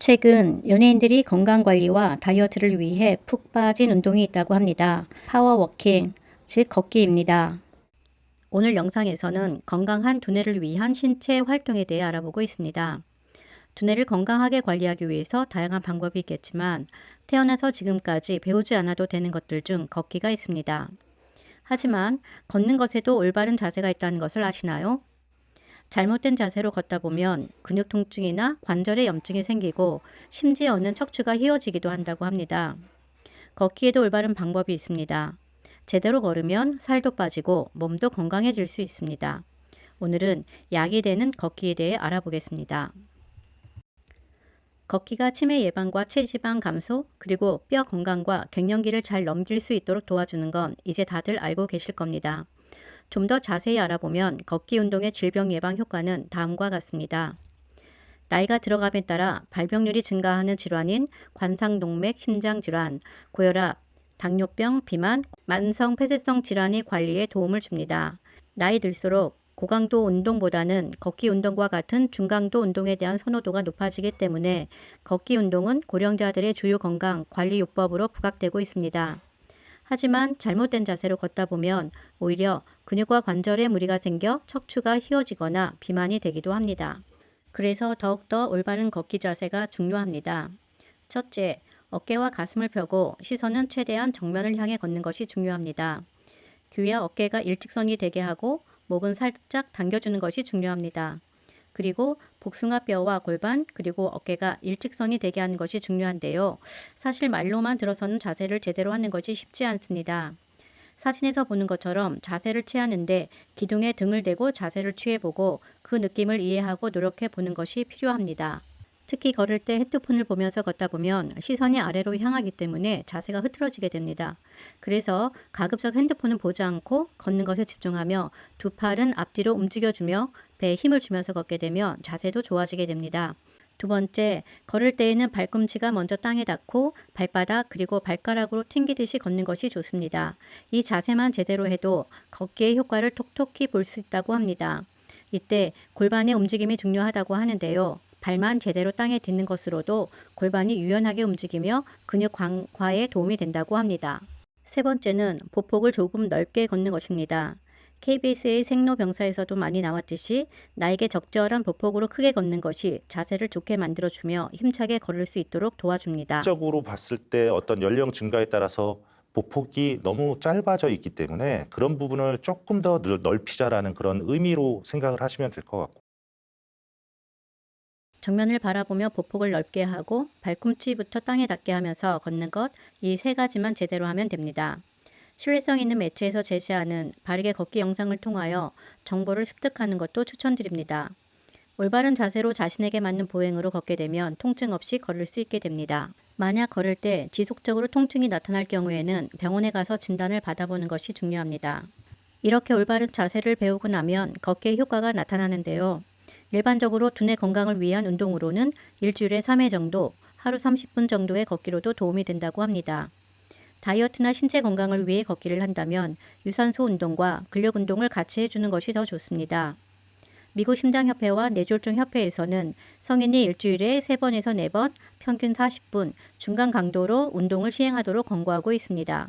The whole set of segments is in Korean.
최근 연예인들이 건강관리와 다이어트를 위해 푹 빠진 운동이 있다고 합니다. 파워워킹, 즉 걷기입니다. 오늘 영상에서는 건강한 두뇌를 위한 신체 활동에 대해 알아보고 있습니다. 두뇌를 건강하게 관리하기 위해서 다양한 방법이 있겠지만 태어나서 지금까지 배우지 않아도 되는 것들 중 걷기가 있습니다. 하지만 걷는 것에도 올바른 자세가 있다는 것을 아시나요? 잘못된 자세로 걷다 보면 근육 통증이나 관절에 염증이 생기고 심지어는 척추가 휘어지기도 한다고 합니다. 걷기에도 올바른 방법이 있습니다. 제대로 걸으면 살도 빠지고 몸도 건강해질 수 있습니다. 오늘은 약이 되는 걷기에 대해 알아보겠습니다. 걷기가 치매 예방과 체지방 감소, 그리고 뼈 건강과 갱년기를 잘 넘길 수 있도록 도와주는 건 이제 다들 알고 계실 겁니다. 좀 더 자세히 알아보면 걷기 운동의 질병 예방 효과는 다음과 같습니다. 나이가 들어감에 따라 발병률이 증가하는 질환인 관상동맥 심장 질환, 고혈압, 당뇨병, 비만, 만성 폐쇄성 질환의 관리에 도움을 줍니다. 나이 들수록 고강도 운동보다는 걷기 운동과 같은 중강도 운동에 대한 선호도가 높아지기 때문에 걷기 운동은 고령자들의 주요 건강 관리 요법으로 부각되고 있습니다. 하지만 잘못된 자세로 걷다 보면 오히려 근육과 관절에 무리가 생겨 척추가 휘어지거나 비만이 되기도 합니다. 그래서 더욱더 올바른 걷기 자세가 중요합니다. 첫째, 어깨와 가슴을 펴고 시선은 최대한 정면을 향해 걷는 것이 중요합니다. 귀와 어깨가 일직선이 되게 하고 목은 살짝 당겨주는 것이 중요합니다. 그리고 복숭아뼈와 골반 그리고 어깨가 일직선이 되게 하는 것이 중요한데요. 사실 말로만 들어서는 자세를 제대로 하는 것이 쉽지 않습니다. 사진에서 보는 것처럼 자세를 취하는데 기둥에 등을 대고 자세를 취해보고 그 느낌을 이해하고 노력해 보는 것이 필요합니다. 특히 걸을 때 헤드폰을 보면서 걷다 보면 시선이 아래로 향하기 때문에 자세가 흐트러지게 됩니다. 그래서 가급적 핸드폰은 보지 않고 걷는 것에 집중하며 두 팔은 앞뒤로 움직여주며 배에 힘을 주면서 걷게 되면 자세도 좋아지게 됩니다. 두 번째, 걸을 때에는 발꿈치가 먼저 땅에 닿고 발바닥 그리고 발가락으로 튕기듯이 걷는 것이 좋습니다. 이 자세만 제대로 해도 걷기의 효과를 톡톡히 볼 수 있다고 합니다. 이때 골반의 움직임이 중요하다고 하는데요. 발만 제대로 땅에 딛는 것으로도 골반이 유연하게 움직이며 근육 강화에 도움이 된다고 합니다. 세 번째는 보폭을 조금 넓게 걷는 것입니다. KBS의 생로병사에서도 많이 나왔듯이 나에게 적절한 보폭으로 크게 걷는 것이 자세를 좋게 만들어주며 힘차게 걸을 수 있도록 도와줍니다. 적으로 봤을 때 어떤 연령 증가에 따라서 보폭이 너무 짧아져 있기 때문에 그런 부분을 조금 더 넓- 넓히자라는 그런 의미로 생각을 하시면 될 것 같고 정면을 바라보며 보폭을 넓게 하고 발꿈치부터 땅에 닿게 하면서 걷는 것, 이 세 가지만 제대로 하면 됩니다. 신뢰성 있는 매체에서 제시하는 바르게 걷기 영상을 통하여 정보를 습득하는 것도 추천드립니다. 올바른 자세로 자신에게 맞는 보행으로 걷게 되면 통증 없이 걸을 수 있게 됩니다. 만약 걸을 때 지속적으로 통증이 나타날 경우에는 병원에 가서 진단을 받아보는 것이 중요합니다. 이렇게 올바른 자세를 배우고 나면 걷기의 효과가 나타나는데요. 일반적으로 두뇌 건강을 위한 운동으로는 일주일에 3회 정도, 하루 30분 정도의 걷기로도 도움이 된다고 합니다. 다이어트나 신체 건강을 위해 걷기를 한다면 유산소 운동과 근력 운동을 같이 해주는 것이 더 좋습니다. 미국 심장협회와 뇌졸중협회에서는 성인이 일주일에 3번에서 4번, 평균 40분, 중간 강도로 운동을 시행하도록 권고하고 있습니다.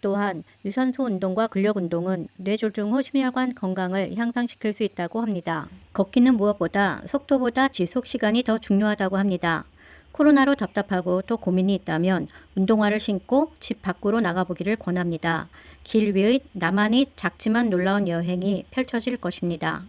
또한 유산소 운동과 근력 운동은 뇌졸중 후 심혈관 건강을 향상시킬 수 있다고 합니다. 걷기는 무엇보다 속도보다 지속 시간이 더 중요하다고 합니다. 코로나로 답답하고 또 고민이 있다면 운동화를 신고 집 밖으로 나가보기를 권합니다. 길 위의 나만이 작지만 놀라운 여행이 펼쳐질 것입니다.